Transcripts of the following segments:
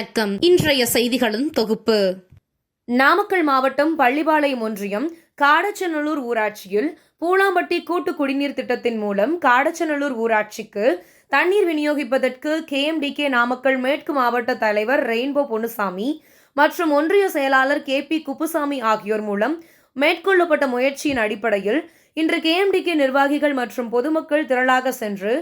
வணக்கம். இன்றைய செய்திகளின் தொகுப்பு. நாமக்கல் மாவட்டம் பள்ளிபாளையம் ஒன்றியம் காடச்சநல்லூர் ஊராட்சியில் பூலாம்பட்டி கூட்டு குடிநீர் திட்டத்தின் மூலம் காடச்சநல்லூர் ஊராட்சிக்கு தண்ணீர் விநியோகிப்பதற்கு கேஎம்டிகே நாமக்கல் மேற்கு மாவட்ட தலைவர் ரெயின்போ பொன்னுசாமி மற்றும் ஒன்றிய செயலாளர் கே பி குப்புசாமி ஆகியோர் மூலம் மேற்கொள்ளப்பட்ட முயற்சியின் அடிப்படையில் இன்று கேஎம்டிகே நிர்வாகிகள் மற்றும் பொதுமக்கள் திரளாக சென்று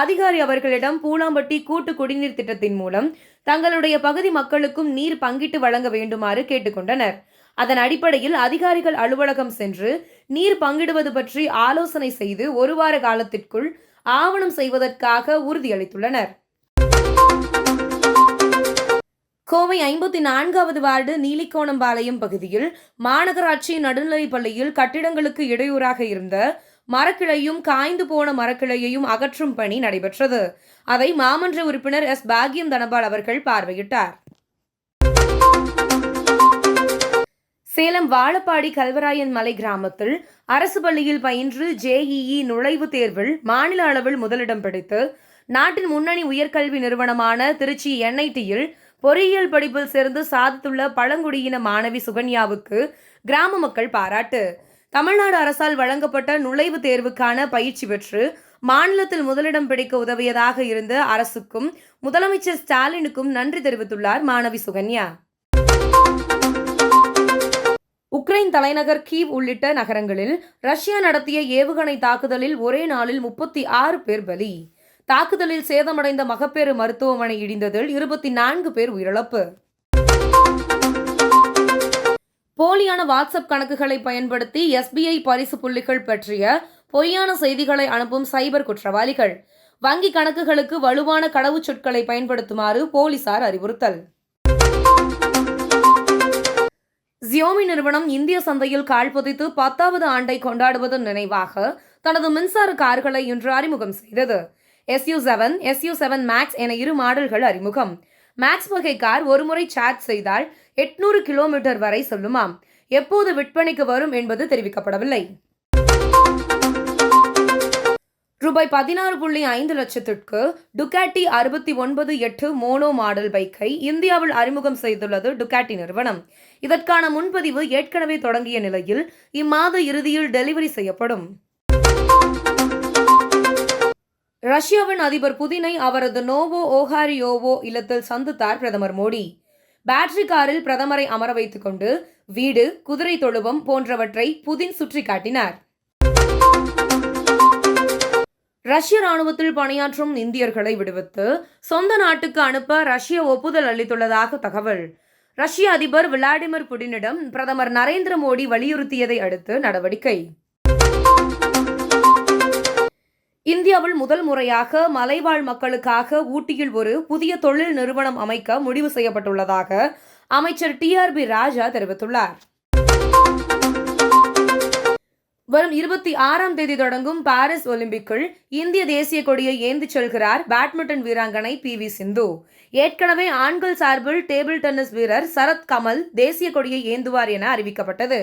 அதிகாரி அவர்களிடம் பூலாம்பட்டி கூட்டு குடிநீர் திட்டத்தின் மூலம் தங்களுடைய பகுதி மக்களுக்கும் நீர் பங்கிட்டு வழங்க வேண்டுமாறு கேட்டுக்கொண்டனர். அதன் அடிப்படையில் அதிகாரிகள் அலுவலகம் சென்று நீர் பங்கிடுவது பற்றி ஆலோசனை செய்து ஒரு வார காலத்திற்குள் ஆவணம் செய்வதற்காக உறுதியளித்துள்ளனர். கோவை ஐம்பத்தி நான்காவது வார்டு நீலிக்கோணம்பாளையம் பகுதியில் மாநகராட்சி நடுநிலைப் பள்ளியில் கட்டிடங்களுக்கு இடையூறாக இருந்த மரக்கிளையும் காய்ந்து போன மரக்கிளையையும் அகற்றும் பணி நடைபெற்றது. அதை மாமன்ற உறுப்பினர் எஸ். பாக்யம் தனபால் அவர்கள் பார்வையிட்டார். சேலம் வாழப்பாடி கல்வராயன் மலை கிராமத்தில் அரசு பள்ளியில் பயின்று ஜேஇஇ நுழைவுத் தேர்வில் மாநில அளவில் முதலிடம் பிடித்து நாட்டின் முன்னணி உயர்கல்வி நிறுவனமான திருச்சி என்ஐடியில் பொறியியல் படிப்பில் சேர்ந்து சாதித்துள்ள பழங்குடியின மாணவி சுகன்யாவுக்கு கிராம மக்கள் பாராட்டு. தமிழ்நாடு அரசால் வழங்கப்பட்ட நுழைவுத் தேர்வுக்கான பயிற்சி பெற்று மாநிலத்தில் முதலிடம் பிடிக்க உதவியதாக இருந்த அரசுக்கும் முதலமைச்சர் ஸ்டாலினுக்கும் நன்றி தெரிவித்துள்ளார் மாணவி சுகன்யா. உக்ரைன் தலைநகர் கீவ் உள்ளிட்ட நகரங்களில் ரஷ்யா நடத்திய ஏவுகணை தாக்குதலில் ஒரே நாளில் முப்பத்தி ஆறு பேர் பலி. தாக்குதலில் சேதமடைந்த மகப்பேறு மருத்துவமனை இடிந்ததில் இருபத்தி நான்கு பேர் உயிரிழப்பு. போலியான வாட்ஸ்அப் கணக்குகளை பயன்படுத்தி எஸ்பிஐ பரிசு புள்ளிகள் பற்றிய பொய்யான செய்திகளை அனுப்பும் சைபர் குற்றவாளிகள். வங்கி கணக்குகளுக்கு வலுவான கடவுச்சொற்களை பயன்படுத்துமாறு போலீசார் அறிவுறுத்தல். ஜியோமி நிறுவனம் இந்திய சந்தையில் கால்பதித்து பத்தாவது ஆண்டை கொண்டாடுவதன் நினைவாக தனது மின்சார கார்களை இன்று அறிமுகம் செய்தது. S U seven S U seven Max என இரு மாடல்கள் அறிமுகம். மேக்ஸ் வகை கார் ஒருமுறை சார்ஜ் செய்தால் எட்நூறு கிலோமீட்டர் வரை செல்லுமாம். எப்போது விற்பனைக்கு வரும் என்பது தெரிவிக்கப்படவில்லை. ரூபாய் பதினாறு புள்ளி ஐந்து லட்சத்திற்கு டுகாட்டி அறுபத்தி ஒன்பது எட்டு மோனோ மாடல் பைக்கை இந்தியாவில் அறிமுகம் செய்துள்ளது டுகாட்டி நிறுவனம். இதற்கான முன்பதிவு ஏற்கனவே தொடங்கிய நிலையில் இம்மாத இறுதியில் டெலிவரி செய்யப்படும். ரஷ்யாவின் அதிபர் புதினை அவரது நோவோ ஓஹாரியோவோ இல்லத்தில் சந்தித்தார் பிரதமர் மோடி. பேட்டரி காரில் பிரதமரை அமர வைத்துக் கொண்டு வீடு குதிரை தொழுவம் போன்றவற்றை புதின் சுற்றி காட்டினார் ரஷ்ய ராணுவத்தில் பணியாற்றும் இந்தியர்களை விடுவித்து சொந்த நாட்டுக்கு அனுப்ப ரஷ்ய ஒப்புதல் அளித்துள்ளதாக தகவல். ரஷ்ய அதிபர் விளாடிமிர் புடினிடம் பிரதமர் நரேந்திர மோடி வலியுறுத்தியதை அடுத்து நடவடிக்கை. இந்தியாவில் முதல் முறையாக மலைவாழ் மக்களுக்காக ஊட்டியில் ஒரு புதிய தொழில் நிறுவனம் அமைக்க முடிவு செய்யப்பட்டுள்ளதாக அமைச்சர் டி ஆர் பி ராஜா தெரிவித்துள்ளார். வரும் இருபத்தி ஆறாம் தேதி தொடங்கும் பாரிஸ் ஒலிம்பிக்கில் இந்திய தேசிய கொடியை ஏந்திச் செல்கிறார் பேட்மிண்டன் வீராங்கனை பி வி சிந்து. ஏற்கனவே ஆண்கள் சார்பில் டேபிள் டென்னிஸ் வீரர் சரத் கமல் தேசிய கொடியை ஏந்துவார் என அறிவிக்கப்பட்டது.